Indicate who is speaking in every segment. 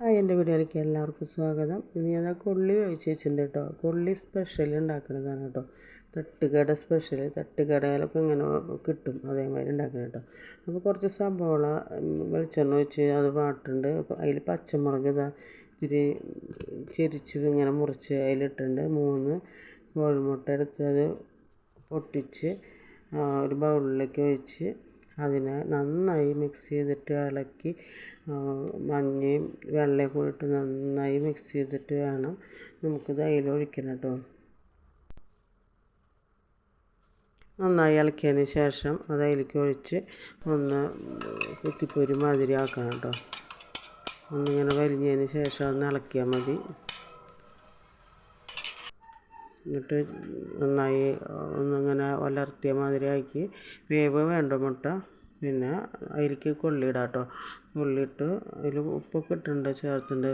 Speaker 1: Hi എന്റെ വീഡിയോയിലേക്ക് എല്ലാവർക്കും സ്വാഗതം. ഇന്ന് ഞാൻ കൊള്ളി ഒഴിച്ച് കേട്ടോ. കൊള്ളി സ്പെഷ്യൽ ഉണ്ടാക്കുന്നതാണ് കേട്ടോ. തട്ടുകട സ്പെഷ്യൽ തട്ടുകടയിലൊക്കെ ഇങ്ങനെ കിട്ടും അതേമാതിരി ഉണ്ടാക്കുന്നത് കേട്ടോ. അപ്പോൾ കുറച്ച് സബോള വെളിച്ചെണ്ണ ഒഴിച്ച് അത് വാട്ടുണ്ട് അതിൽ പച്ചമുളക് ഇതാ ഇത്തിരി ചെരിച്ച് ഇങ്ങനെ മുറിച്ച് അതിലിട്ടുണ്ട്. മൂന്ന് കോഴിമുട്ട എടുത്ത് അത് പൊട്ടിച്ച് ഒരു ബൗളിലേക്ക് ഒഴിച്ച് അതിനെ നന്നായി മിക്സ് ചെയ്തിട്ട് ഇളക്കി മഞ്ഞയും വെള്ളയും കൂടി ഇട്ട് നന്നായി മിക്സ് ചെയ്തിട്ട് വേണം നമുക്കിത് അതിലൊഴിക്കണം കേട്ടോ. നന്നായി ഇളക്കിയതിന് ശേഷം അത് അതിലേക്ക് ഒഴിച്ച് ഒന്ന് കുത്തിപ്പൊരി മാതിരി ആക്കണം കേട്ടോ. ഒന്നിങ്ങനെ വലിഞ്ഞതിന് ശേഷം ഒന്ന് ഇളക്കിയാൽ മതി. എന്നിട്ട് നന്നായി ഒന്നിങ്ങനെ ഒലർത്തിയ മാതിരി ആക്കി വേവ് വേണ്ട മുട്ട പിന്നെ അതിലേക്ക് കൊള്ളിയിടാം കേട്ടോ കൊള്ളിയിട്ട് അതിൽ ഉപ്പൊക്കെ ഇട്ടിട്ടുണ്ട് ചേർത്തിട്ടുണ്ട്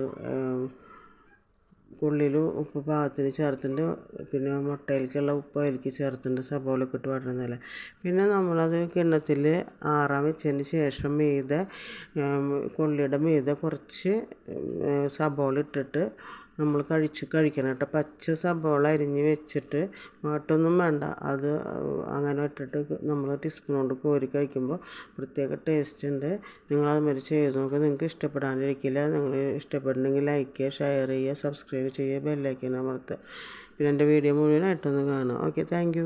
Speaker 1: ഉള്ളിൽ ഉപ്പ് പാകത്തിന് ചേർത്തിട്ടുണ്ട് പിന്നെ മുട്ടയിലേക്കുള്ള ഉപ്പ് അതിലേക്ക് ചേർത്തിട്ടുണ്ട് സബോളൊക്കെ ഇട്ട് വരണമെന്നല്ല പിന്നെ നമ്മളത് കിണ്ണത്തിൽ ആറാൻ വെച്ചതിന് ശേഷം മീതെ കൊള്ളിയുടെ മീതെ കുറച്ച് സബോള ഇട്ടിട്ട് നമ്മൾ കഴിച്ച് കഴിക്കണം കേട്ടോ. പച്ച സബോള അരിഞ്ഞ് വെച്ചിട്ട് മാട്ടൊന്നും വേണ്ട. അത് അങ്ങനെ ഇട്ടിട്ട് നമ്മൾ ടീസ്പൂൺ കൊണ്ട് കോരി കഴിക്കുമ്പോൾ പ്രത്യേക ടേസ്റ്റ് ഉണ്ട്. നിങ്ങൾ അതുമാതിരി ചെയ്ത് നോക്കുക നിങ്ങൾക്ക് ഇഷ്ടപ്പെടാണ്ടിരിക്കില്ല. നിങ്ങൾ ഇഷ്ടപ്പെടണമെങ്കിൽ ലൈക്ക് ചെയ്യുക ഷെയർ ചെയ്യുക സബ്സ്ക്രൈബ് ചെയ്യുക ബെല്ലൈക്കൻ അമർത്തുക. പിന്നെ എന്റെ വീഡിയോ മുഴുവനായിട്ടൊന്ന് കാണുക. Okay thank